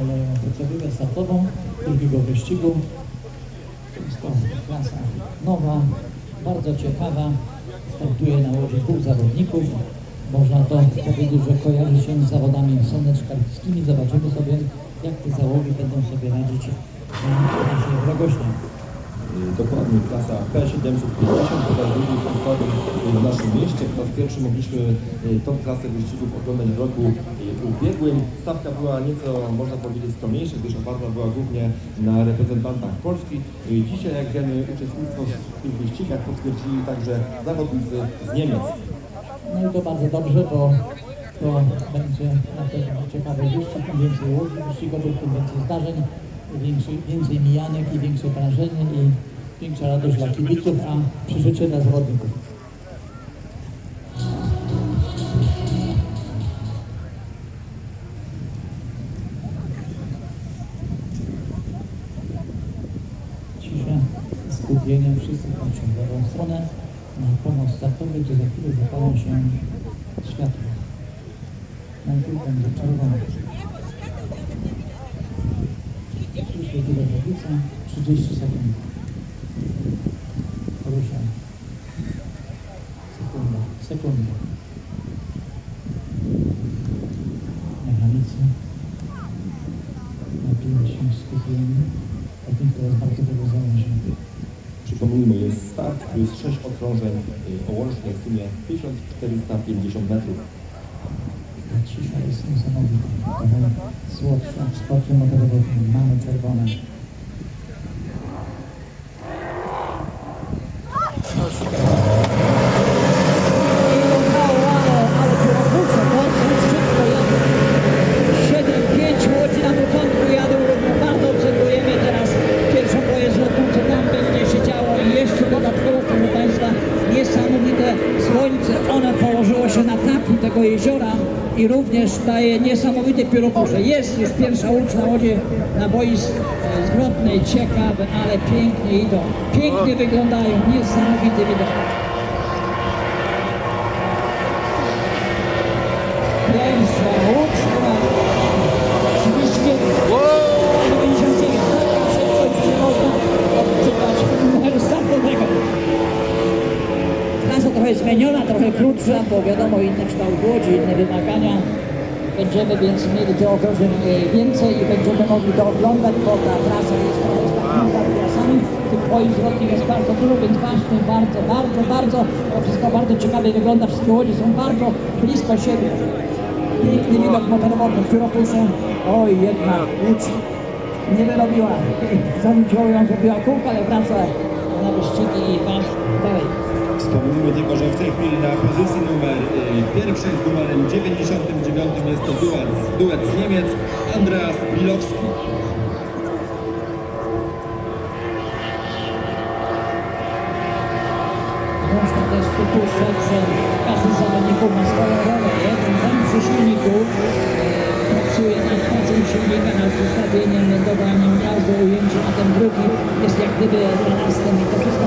koleją procedurę startową drugiego wyścigu. Jest to klasa nowa, bardzo ciekawa. Startuje na łodzi dwóch zawodników. Można to powiedzieć, że kojarzy się z zawodami słoneczkarskimi. Zobaczymy sobie, jak te załogi będą sobie radzić na. Y, Dokładnie klasa P750, po raz drugi y, w naszym mieście. Po raz pierwszy mogliśmy y, tą klasę wyścigów oglądać w roku y, ubiegłym. Stawka była nieco, można powiedzieć, skromniejsza, gdyż oparta była głównie na reprezentantach Polski. Y, Dzisiaj, jak wiemy, uczestnictwo w tych wyścigach potwierdzili także zawodnicy z Niemiec. No i to bardzo dobrze, bo to będzie na pewno ciekawy wyścig, więcej łódź wyścigowych, tym więcej zdarzeń, więcej, więcej mijanek i większe wrażenie i większa radość dla kibiców, a przeżycie dla zawodników. Cisza, skupienie, wszyscy patrzą w lewą stronę na pomoc startowy, gdzie za chwilę zapalą się światła. Najpierw będzie czerwony. Tyle tablica, 30 sekund. Ruszam. Sekunda, sekunda. Mechanicy. Napięci, skupieni. Od nich teraz bardzo wiele zależy. Przypomnijmy, jest start plus 6 okrążeń y, o łącznej sumie 1450 metrów. Cisza jest niesamowita. Słodsza sporcie motorowym. Mamy czerwone. ale kierownicą mocno szybko jadą. 7-5 łodzi na początku jadą równo. Bardzo obserwujemy teraz pierwszą pojezdną, co tam będzie się działo i jeszcze dodatkowo, proszę Państwa, niesamowite słońce. One położyło się na taku tego jeziora i również daje niesamowite pióropusze. Jest już pierwsza łódź na łodzie na boisku e, zwrotnej, ciekawe, ale pięknie idą. Pięknie wyglądają, niesamowity widok. Zmieniona, trochę krótsza, bo wiadomo inny kształt łodzi, inne wymagania. Będziemy więc mieli tych okrążeń e, więcej i będziemy mogli to oglądać, bo ta trasa jest trochę takimi trasami. Tych boisk zwrotnych jest bardzo dużo, więc ważne, bardzo, bardzo, bardzo, to wszystko bardzo ciekawie wygląda. Wszystkie łodzie są bardzo blisko siebie. Piękny widok motorowodny, pióropuszem. Oj, jedna łódź nie wyrobiła. Zanuciło ją, zrobiła kółko, ale wraca na wyścigi i walcz dalej. Wspomnijmy tylko, że w tej chwili na pozycji numer y, pierwszej z numerem 99 jest to duet, duet z Niemiec Andreas Bilowski. Można też przypuszczać, że każdy z zawodników ma swoją rolę. Jeden tam przy silniku e, pracuje nad pracą silnika, nad ustawieniem, dobraniem gazu, ujęciem, a ten drugi jest jak gdyby ballastem i to wszystko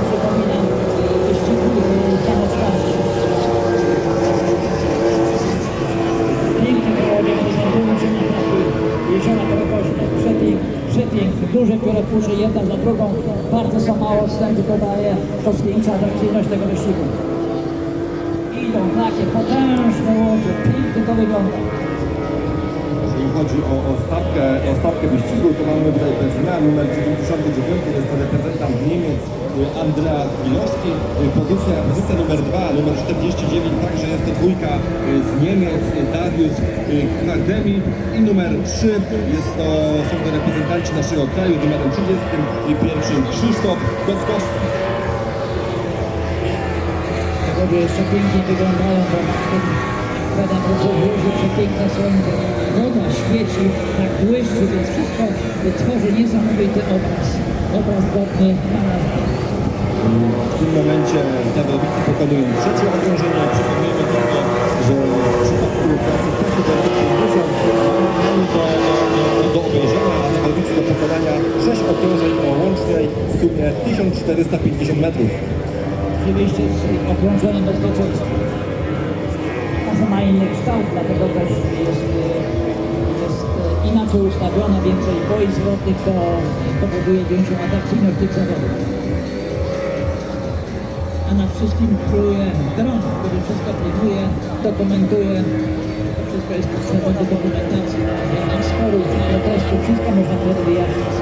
przepiękny, duże pióropusze, jedna za drugą. Bardzo za mało wstępu to daje, to zwiększa atrakcyjność tego wyścigu. Idą takie potężne łodzie, pięknie to wygląda. Jeżeli chodzi o, o, stawkę, o stawkę wyścigu, to mamy tutaj bez zmian numer 99, jest to reprezentant Niemiec y, Andreas Bilowski. Y, Pozycja, pozycja numer 2, numer 49, także jest to dwójka y, z Niemiec, Dariusz Kardemi i numer 3 jest to, są to reprezentanci naszego kraju z numerem 30 i pierwszym Krzysztof Gockowski. Tegowie jeszcze pięknie wyglądają, bo Pada podwórzu, przepiękne słońce. Tak błyszczy, więc wszystko tworzy niesamowity obraz. Obraz godny. W tym momencie zawodnicy pokonują trzecie okrążenie. Przypomnijmy tylko, że w przypadku klasy P750 mamy do, obejrzenia, zawodnicy do pokonania 6 okrążeń o łącznej sumie 1450 metrów. Oczywiście z okrążeniem bezpieczeństwa. Może ma inny kształt, dlatego też jest, jest inaczej ustawione, więcej boisk zwrotnych, to powoduje większą atrakcyjność tych zawodów. A nad wszystkim króluje dron, który wszystko filmuje, dokumentuje. To wszystko jest potrzebne do dokumentacji, na sporów, na protestu, wszystko można wtedy wyjaśnić z.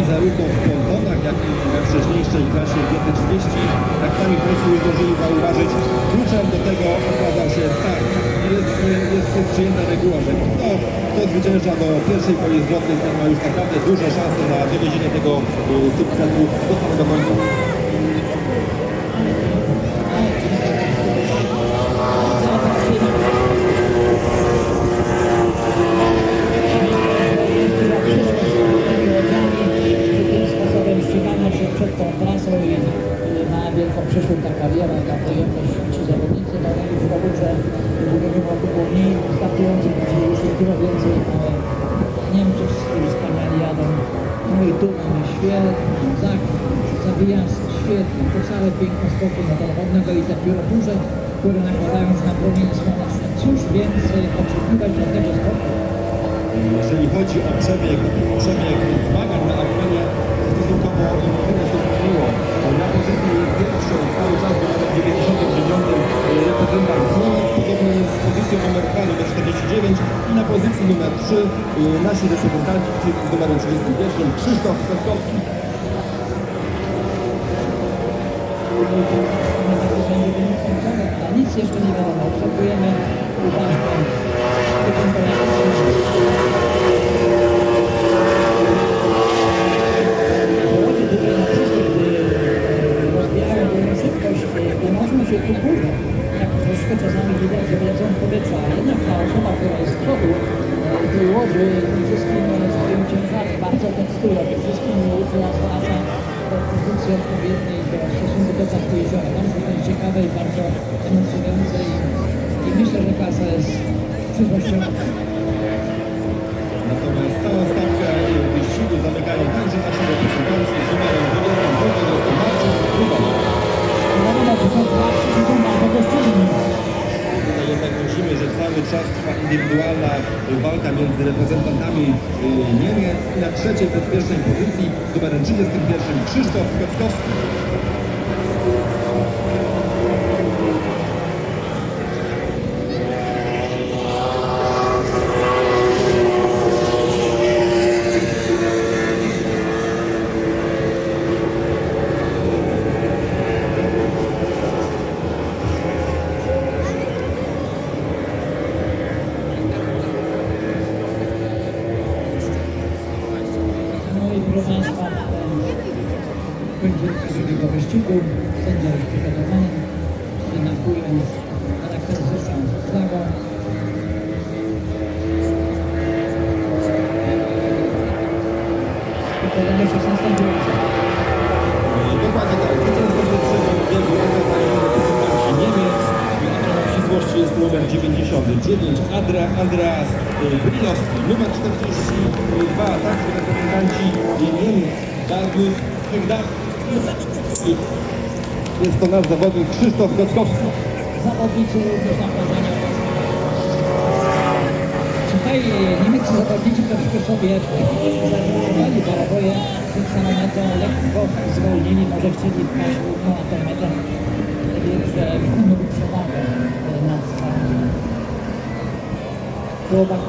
I zarówno w pontonach, jak i we wcześniejszej klasie GT30, jak sami Państwo zdążyli zauważyć, kluczem do tego okazał się start. Jest, jest, przyjęta reguła, że kto, kto zwycięża do pierwszej poli zwrotnej, ten ma już naprawdę duże szanse na dowiezienie tego y, sukcesu do samego końca. Wielką przyszłość ta kariera, ta ci zawodnicy. No że w mniej startujących, dzisiaj już jest dużo więcej, ale Niemcy wspaniali jadą. No i tu mamy świetny zakręt, zawijazd, świetny, to całe piękno spokój motorowodnego i te pióroburze, które nakładając na promienie słoneczne. Cóż więcej oczekiwać od tego sportu? Jeżeli chodzi o przebieg, przebieg zmagań na Alpenie, to stosunkowo niewiele się zmieniło. Na pozycji pierwszej cały czas numer 99 reprezentant na pozycji numer 3 y, nasi reprezentanci, z numerem 31 Krzysztof Kwiatkowski. Nic jeszcze nie wiadomo. Obserwujemy tej łodzi, tym wszystkim e, swoim ciężarem bardzo tym wszystkim uczyła zwraca do pozycji odpowiedniej do stosunku do jeziora. Bardzo to jest ciekawe i bardzo emocjonujące i, i myślę, że klasa jest przyszłościowa. Natomiast całą trzeciej bezpiecznej pozycji z numerem 31 Krzysztof Kwiatkowski. No i proszę Państwa, końcówka wyścigu, sędzia już przygotowany, wynakuje charakterystyczną flagą. I kolejny 16 biegów. Y, Dokładnie tak, zwycięstwo pierwszego biegu okazają reprezentanci Niemiec. Na ścisłości jest numer 99 Andrea, Andreas Brilowski, numer 42 także reprezentanci Niemiec Dariusz Jest to nasz zawodnik Krzysztof Gotkowski. Zawodnicy również nakładania Tutaj niemieccy zawodnicy troszkę sobie zażartowali, bo oboje przed samą metą lekko zwolnili, może chcieli wpaść na tę metę, więc mieli przewagę nad. Chłopak